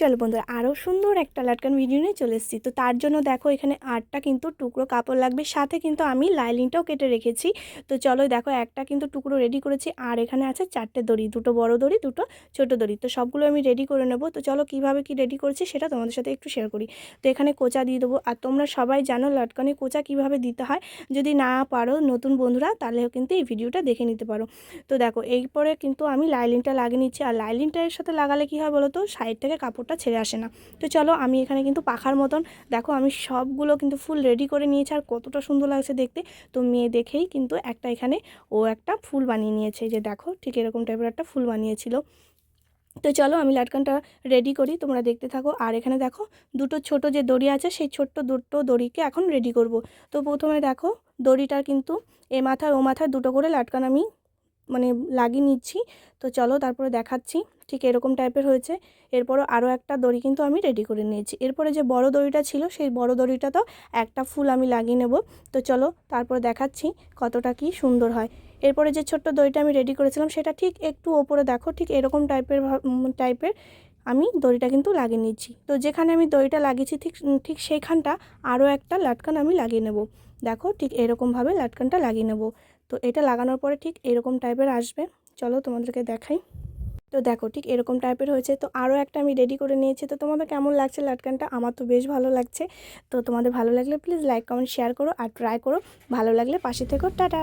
চলো বন্ধুরা আরও সুন্দর একটা লাটকান ভিডিও নিয়ে চলে এসেছি। তো তার জন্য দেখো এখানে আটটা কিন্তু টুকরো কাপড় লাগবে, সাথে কিন্তু আমি লাইলিনটাও কেটে রেখেছি। তো চলো দেখো একটা কিন্তু টুকরো রেডি করেছি, আর এখানে আছে চারটে দড়ি, দুটো বড় দড়ি, দুটো ছোট দড়ি। তো সবগুলো আমি রেডি করে নেব। তো চলো কীভাবে কি রেডি করেছি সেটা তোমাদের সাথে একটু শেয়ার করি। তো এখানে কোচা দিয়ে দেবো। আর তোমরা সবাই জানো লাটকানে কোচা কীভাবে দিতে হয়। যদি না পারো নতুন বন্ধুরা, তাহলেও কিন্তু এই ভিডিওটা দেখে নিতে পারো। তো দেখো, এরপরে কিন্তু আমি লাইলিনটা লাগিয়ে নিচ্ছি। আর লাইলিনটার সাথে লাগালে কী হয় বলো তো সাইড থেকে কাপড়টা ছেড়ে আসে না। তো চলো আমি এখানে কিন্তু পাখার মতন, দেখো আমি সবগুলো কিন্তু ফুল রেডি করে নিয়েছি আর কতটা সুন্দর লাগছে দেখতে। তো মেয়ে দেখেই কিন্তু একটা এখানে ও একটা ফুল বানিয়ে নিয়েছে যে দেখো ঠিক এরকম টাইপের একটা ফুল বানিয়েছিল। তো চলো আমি লাটকানটা রেডি করি, তোমরা দেখতে থাকো। আর এখানে দেখো দুটো ছোট যে দড়ি আছে, সেই ছোট্ট দুটো দড়িকে এখন রেডি করব। তো প্রথমে দেখো দড়িটা কিন্তু এ মাথায় ও মাথায় দুটো করে লাটকান আমি মানে লাগিয়ে নিচ্ছি। তো চলো তারপরে দেখাচ্ছি। ঠিক এরকম টাইপের হয়েছে। এরপরও আরও একটা দড়ি কিন্তু আমি রেডি করে নিয়েছি। এরপরে যে বড় দড়িটা ছিল, সেই বড় দড়িটা তো একটা ফুল আমি লাগিয়ে নেব। তো চলো তারপরে দেখাচ্ছি কতটা কি সুন্দর হয়। এরপরে যে ছোট্ট দড়িটা আমি রেডি করেছিলাম, সেটা ঠিক একটু ওপরে দেখো, ঠিক এরকম টাইপের টাইপের আমি দড়িটা কিন্তু লাগিয়ে নিচ্ছি। তো যেখানে আমি দড়িটা লাগিয়েছি ঠিক ঠিক সেইখানটা আরও একটা লাটকান আমি লাগিয়ে নেব। দেখো ঠিক এরকমভাবে লাটকানটা লাগিয়ে নেব। তো এটা লাগানোর পরে ঠিক এরকম টাইপের আসবে। চলো তোমাদেরকে দেখাই। তো দেখো ঠিক এরকম টাইপের হয়েছে। তো আরও একটা আমি রেডি করে নিয়েছি। তো তোমাদের কেমন লাগছে লাটকানটা? আমার তো বেশ ভালো লাগছে। তো তোমাদের ভালো লাগলে প্লিজ লাইক কমেন্ট শেয়ার করো আর ট্রাই করো। ভালো লাগলে পাশে থেকো। টাটা!